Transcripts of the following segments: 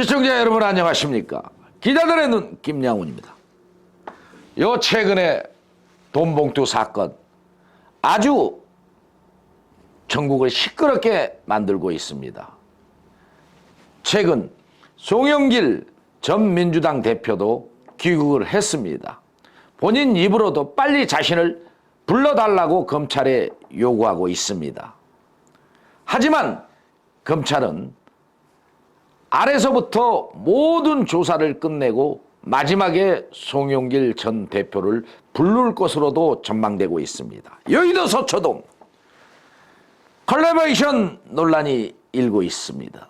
시청자 여러분 안녕하십니까? 기자들의 눈 김양훈입니다. 요 최근에 돈봉투 사건 아주 전국을 시끄럽게 만들고 있습니다. 최근 송영길 전 민주당 대표도 귀국을 했습니다. 본인 입으로도 빨리 자신을 불러달라고 검찰에 요구하고 있습니다. 하지만 검찰은 아래서부터 모든 조사를 끝내고 마지막에 송영길 전 대표를 부를 것으로도 전망되고 있습니다. 여의도 서초동 컬래버레이션 논란이 일고 있습니다.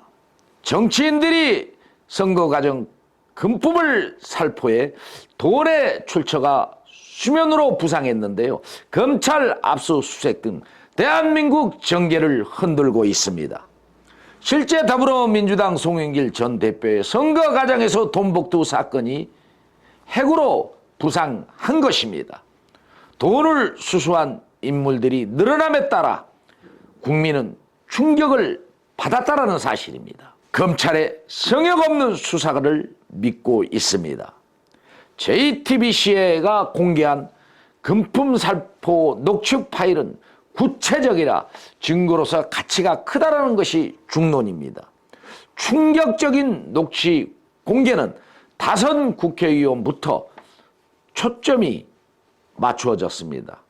정치인들이 선거 과정 금품을 살포해 돈의 출처가 수면으로 부상했는데요. 검찰 압수수색 등 대한민국 정계를 흔들고 있습니다. 실제 더불어민주당 송영길 전 대표의 선거 과정에서 돈복두 사건이 핵으로 부상한 것입니다. 돈을 수수한 인물들이 늘어남에 따라 국민은 충격을 받았다라는 사실입니다. 검찰의 성역 없는 수사를 믿고 있습니다. JTBC가 공개한 금품 살포 녹취 파일은 구체적이라 증거로서 가치가 크다라는 것이 중론입니다. 충격적인 녹취 공개는 다선 국회의원부터 초점이 맞추어졌습니다.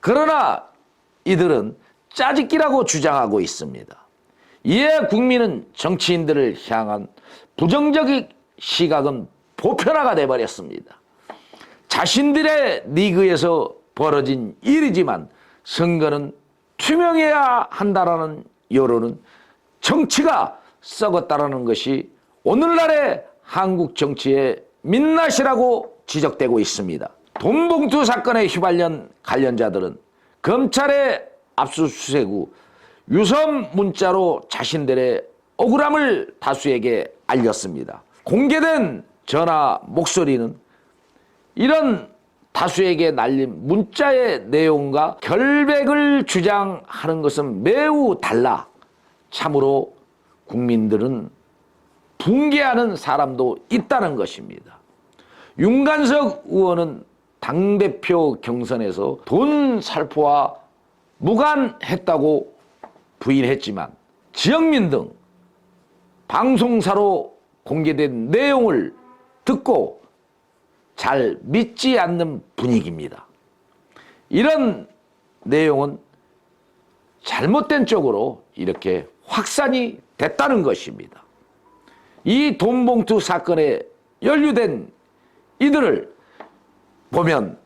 그러나 이들은 짜집기라고 주장하고 있습니다. 이에 국민은 정치인들을 향한 부정적인 시각은 보편화가 돼버렸습니다. 자신들의 리그에서 벌어진 일이지만 선거는 투명해야 한다라는 여론은 정치가 썩었다라는 것이 오늘날의 한국 정치의 민낯이라고 지적되고 있습니다. 돈봉투 사건에 휘발련 관련자들은 검찰의 압수수색 후 유선 문자로 자신들의 억울함을 다수에게 알렸습니다. 공개된 전화 목소리는 이런 다수에게 날린 문자의 내용과 결백을 주장하는 것은 매우 달라. 참으로 국민들은 붕괴하는 사람도 있다는 것입니다. 윤관석 의원은 당대표 경선에서 돈 살포와 무관했다고 부인했지만 지역민 등 방송사로 공개된 내용을 듣고 잘 믿지 않는 분위기입니다. 이런 내용은 잘못된 쪽으로 이렇게 확산이 됐다는 것입니다. 이 돈봉투 사건에 연루된 이들을 보면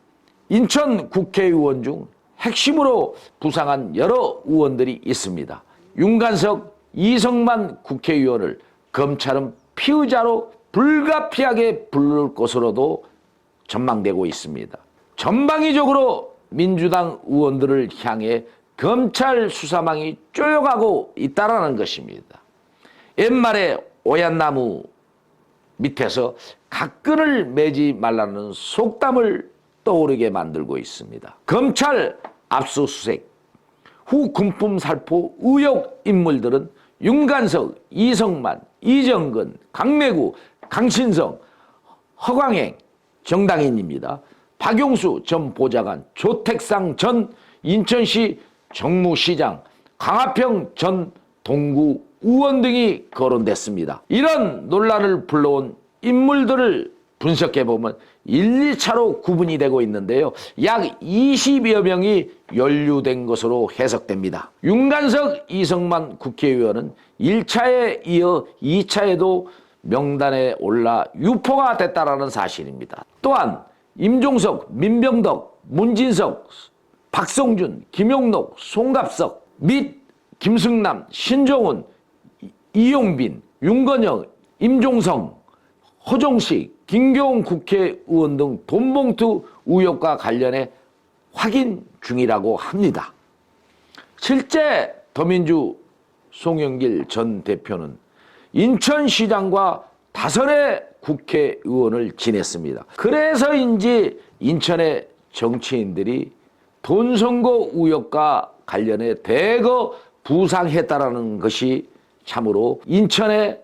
인천 국회의원 중 핵심으로 부상한 여러 의원들이 있습니다. 윤관석, 이성만 국회의원을 검찰은 피의자로 불가피하게 부를 것으로도 전망되고 있습니다. 전방위적으로 민주당 의원들을 향해 검찰 수사망이 쪼여가고 있다라는 것입니다. 옛말에 오얏나무 밑에서 각근을 매지 말라는 속담을 떠오르게 만들고 있습니다. 검찰 압수수색 후 금품 살포 의혹 인물들은 윤관석, 이성만, 이정근, 강매구, 강신성, 허광행, 정당인입니다. 박용수 전 보좌관, 조택상 전 인천시 정무시장, 강하평 전 동구 의원 등이 거론됐습니다. 이런 논란을 불러온 인물들을 분석해 보면 1, 2차로 구분이 되고 있는데요. 약 20여 명이 연루된 것으로 해석됩니다. 윤관석, 이성만 국회의원은 1차에 이어 2차에도 명단에 올라 유포가 됐다라는 사실입니다. 또한 임종석, 민병덕, 문진석, 박성준, 김용록, 송갑석 및 김승남, 신종훈, 이용빈, 윤건영, 임종성, 허종식, 김경훈 국회의원 등 돈봉투 의혹과 관련해 확인 중이라고 합니다. 실제 더민주 송영길 전 대표는 인천시장과 다선의 국회의원을 지냈습니다. 그래서인지 인천의 정치인들이 돈 선거 의혹과 관련해 대거 부상했다라는 것이 참으로 인천의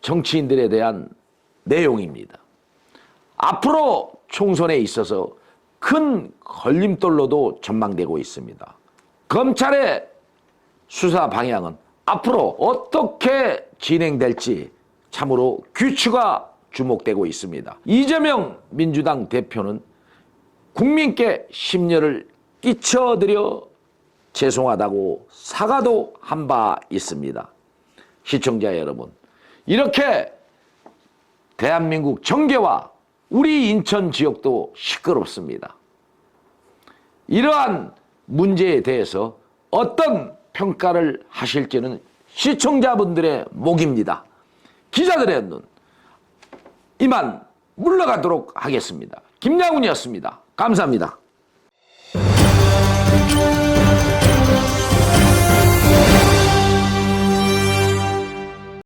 정치인들에 대한 내용입니다. 앞으로 총선에 있어서 큰 걸림돌로도 전망되고 있습니다. 검찰의 수사 방향은 앞으로 어떻게 진행될지 참으로 규추가 주목되고 있습니다. 이재명 민주당 대표는 국민께 심려를 끼쳐드려 죄송하다고 사과도 한 바 있습니다. 시청자 여러분, 이렇게 대한민국 정계와 우리 인천 지역도 시끄럽습니다. 이러한 문제에 대해서 어떤 평가를 하실지는 시청자분들의 목입니다. 기자들의 눈 이만 물러가도록 하겠습니다. 김양훈이었습니다. 감사합니다.